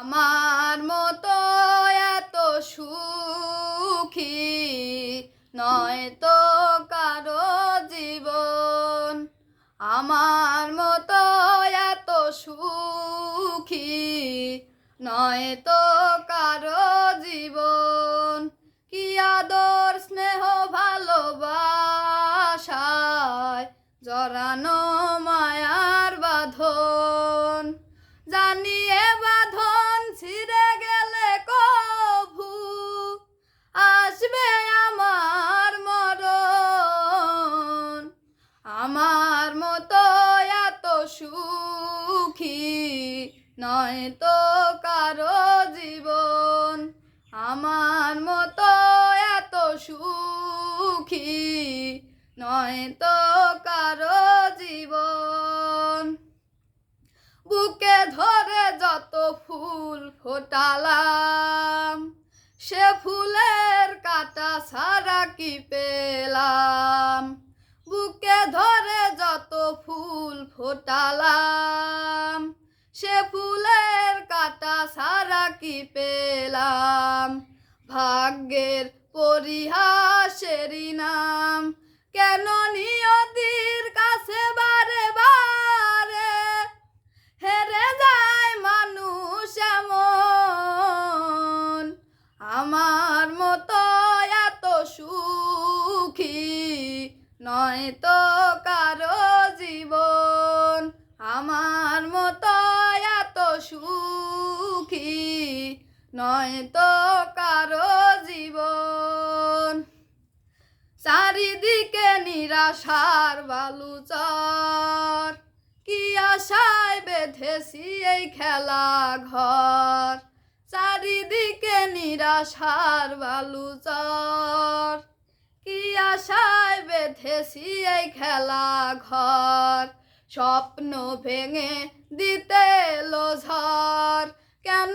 আমার মতো এত সুখী নয় তো কারও জীবন। আমার মতো এত সুখী নয় তো কারও জীবন। কি আদর, স্নেহ, ভালোবাসায় জড়ানো মায়ার বাঁধন। জানিয়ে বাঁধন নয় তো কারও জীবন। আমার মতো এত সুখী। নয় তো কারও জীবন। বুকে ধরে যত ফুল ফোটালাম, সে ফুলের কাটা সারা কি পেলাম? বুকে ধরে যত ফুল ফোটালাম সারা কি পেলাম। ভাগ্যের পরিহাসেরই নাম কেন নিয়তির কাছে বারে বারে হেরে যায় মানুষ এমন? আমার মতো এত সুখী নয় তো কারও জীবন। আমার মতো এত সুখী নয় তো কারও জীবন। চারিদিকে নিরাশার বালুচর। কি আশায় বেঁধেছি এই খেলা ঘর। চারিদিকে নিরাশার বালুচর। কি আশায় বেঁধেছি এই খেলা ঘর। স্বপ্ন ভেঙে দিতে এলো ঝড়। কেন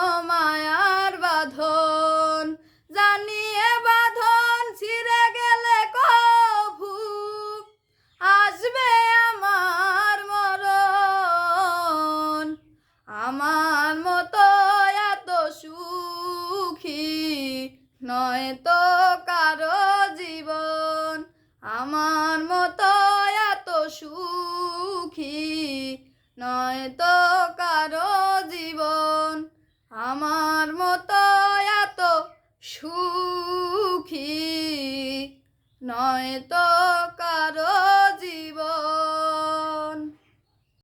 তো কারও জীবন আমার মতো এত সুখী। নয় তো কারও জীবন আমার মতো এত সুখী। নয় তো